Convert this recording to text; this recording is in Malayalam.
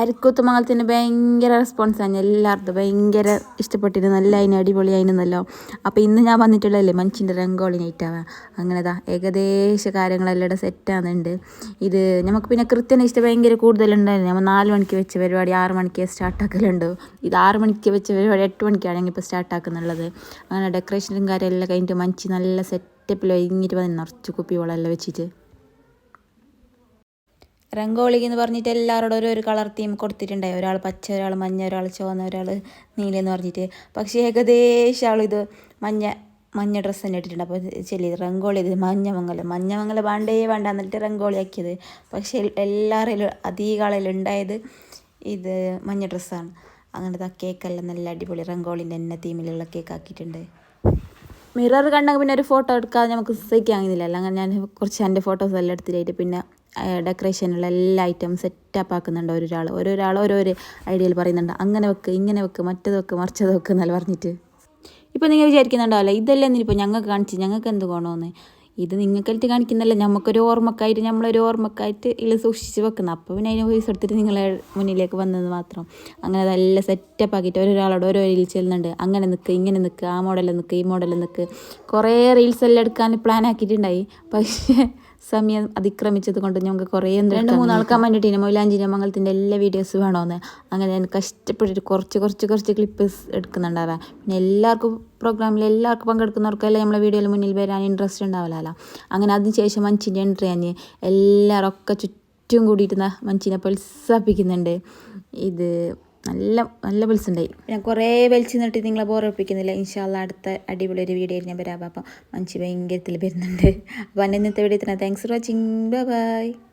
അരിക്കൂത്ത് മംഗലത്തിന് ഭയങ്കര ആണ്. എല്ലാവർക്കും ഭയങ്കര ഇഷ്ടപ്പെട്ടിരുന്നു. നല്ല അതിന് അടിപൊളിയായിരുന്നല്ലോ അപ്പോൾ ഇന്ന് ഞാൻ വന്നിട്ടുള്ളതല്ലേ? മനുഷ്യന്റെ രംഗോളി നൈറ്റാവാൻ അങ്ങനെതാ ഏകദേശ കാര്യങ്ങളെല്ലാം സെറ്റാകുന്നുണ്ട് ഇത് നമുക്ക് പിന്നെ കൃത്യനിഷ്ഠ ഭയങ്കര കൂടുതലുണ്ടായിരുന്നു. നമ്മൾ നാല് മണിക്ക് വെച്ച പരിപാടി ആറ് മണിക്ക് സ്റ്റാർട്ടാക്കലുണ്ട് ഇത് ആറ് മണിക്ക് വെച്ച പരിപാടി എട്ട് മണിക്കാണ് ഇപ്പോൾ സ്റ്റാർട്ടാക്കുന്നുള്ളത് അങ്ങനെ ഡെക്കറേഷനും കാര്യമെല്ലാം കഴിഞ്ഞിട്ട് മനുഷ്യ നല്ല സെറ്റപ്പിൽ ഒരുങ്ങിയിട്ട് വന്ന് നിറച്ച് കുപ്പി വെള്ളമെല്ലാം വെച്ചിട്ട്. രംഗോളിക്ക് എന്ന് പറഞ്ഞിട്ട് എല്ലാവരോടും ഒരു ഒരു കളർ തീം കൊടുത്തിട്ടുണ്ടായി. ഒരാൾ പച്ച ഒരാൾ മഞ്ഞ ഒരാൾ ചുവന്ന ഒരാൾ നീല എന്ന് പറഞ്ഞിട്ട്. പക്ഷേ ഏകദേശം ആൾ ഇത് മഞ്ഞ മഞ്ഞ ഡ്രസ്സ് തന്നെ ഇട്ടിട്ടുണ്ട്. അപ്പോൾ ചെല്ലി രംഗോളി ഇത് മഞ്ഞമംഗലം. മഞ്ഞമംഗലം വേണ്ടേ വേണ്ട എന്നിട്ട് റംഗോളി ആക്കിയത് പക്ഷേ എല്ലാവരിലും അധിക ആളിൽ ഉണ്ടായത് ഇത് മഞ്ഞ ഡ്രസ്സാണ് അങ്ങനത്തെ ആ കേക്കെല്ലാം നല്ല അടിപൊളി റംഗോളിന്റെ തന്നെ തീമിലുള്ള കേക്ക് ആക്കിയിട്ടുണ്ട്. മിറർ കണ്ടെങ്കിൽ പിന്നെ ഒരു ഫോട്ടോ എടുക്കാതെ നമുക്ക് സഹിക്കാകുന്നില്ല അങ്ങനെ ഞാൻ കുറച്ച് എന്റെ ഫോട്ടോസ് എല്ലാം എടുത്തിട്ടായിട്ട് പിന്നെ ഡെക്കറേഷനുള്ള എല്ലാ ഐറ്റം സെറ്റപ്പ് ആക്കുന്നുണ്ട് ഓരോരാൾ ഓരോരാൾ ഓരോരോ ഐഡിയയിൽ പറയുന്നുണ്ട് അങ്ങനെ വെക്ക് ഇങ്ങനെ വെക്ക് മറ്റത് വെക്ക് മറിച്ചത് വെക്ക് എന്നല്ല പറഞ്ഞിട്ട്. ഇപ്പോൾ നിങ്ങൾ വിചാരിക്കുന്നുണ്ടാവില്ല ഇതല്ലേ എന്നിപ്പോൾ ഞങ്ങൾക്ക് കാണിച്ച് ഞങ്ങൾക്ക് എന്ത് ഗുണമെന്ന് ഇത് നിങ്ങൾക്കായിട്ട് കാണിക്കുന്നല്ല നമുക്കൊരു ഓർമ്മക്കായിട്ട് നമ്മളൊരു ഓർമ്മക്കായിട്ട് ഇതിൽ സൂക്ഷിച്ച് വെക്കുന്നത് അപ്പോൾ പിന്നെ അതിന് പൈസ എടുത്തിട്ട് നിങ്ങളെ മുന്നിലേക്ക് വന്നത് മാത്രം. അങ്ങനെ നല്ല സെറ്റപ്പ് ആക്കിയിട്ട് ഒരാളോട് ഓരോ റീൽസ് ചെല്ലുന്നുണ്ട് അങ്ങനെ നിൽക്ക് ഇങ്ങനെ നിൽക്ക് ആ മോഡലിൽ നിൽക്കുക ഈ മോഡലിൽ നിൽക്കുക കുറേ റീൽസ് എല്ലാം എടുക്കാൻ പ്ലാൻ ആക്കിയിട്ടുണ്ടായി. പക്ഷേ സമയം അതിക്രമിച്ചത് കൊണ്ട് ഞങ്ങൾക്ക് കുറേ രണ്ട് മൂന്നാൾ വേണ്ടിയിട്ട് മൊയിലാഞ്ചിന്റെ മംഗളത്തിന്റെ എല്ലാ വീഡിയോസ് വേണമെന്ന് അങ്ങനെ ഞാൻ കഷ്ടപ്പെട്ടിട്ട് കുറച്ച് കുറച്ച് കുറച്ച് ക്ലിപ്പ്സ് എടുക്കുന്നുണ്ടാവാം പിന്നെ എല്ലാവർക്കും പ്രോഗ്രാമിൽ എല്ലാവർക്കും പങ്കെടുക്കുന്നവർക്കെല്ലാം നമ്മളെ വീഡിയോയിൽ മുന്നിൽ വരാൻ ഇൻട്രസ്റ്റ് ഉണ്ടാവില്ലല്ലോ അങ്ങനെ അതിന് ശേഷം മഞ്ചിന്റെ എൻട്രി ആഞ്ഞ് എല്ലാവരും ഒക്കെ ചുറ്റും കൂടിയിട്ട് മഞ്ചിനെ പ്രോത്സാഹിപ്പിക്കുന്നുണ്ട് ഇത് നല്ല നല്ല പൈസ ഉണ്ടായി ഞാൻ കുറേ വലിച്ചു നിന്നിട്ട് നിങ്ങളെ ബോറപ്പിക്കുന്നില്ല ഇൻഷാല്ല അടുത്ത അടിപൊളി ഒരു വീഡിയോയിൽ ഞാൻ വരാം. അപ്പം മഞ്ചി ഭയങ്കരത്തിൽ വരുന്നുണ്ട്. അപ്പം എന്റെ ഇന്നത്തെ വീഡിയോ തന്നെ. Thanks for watching bye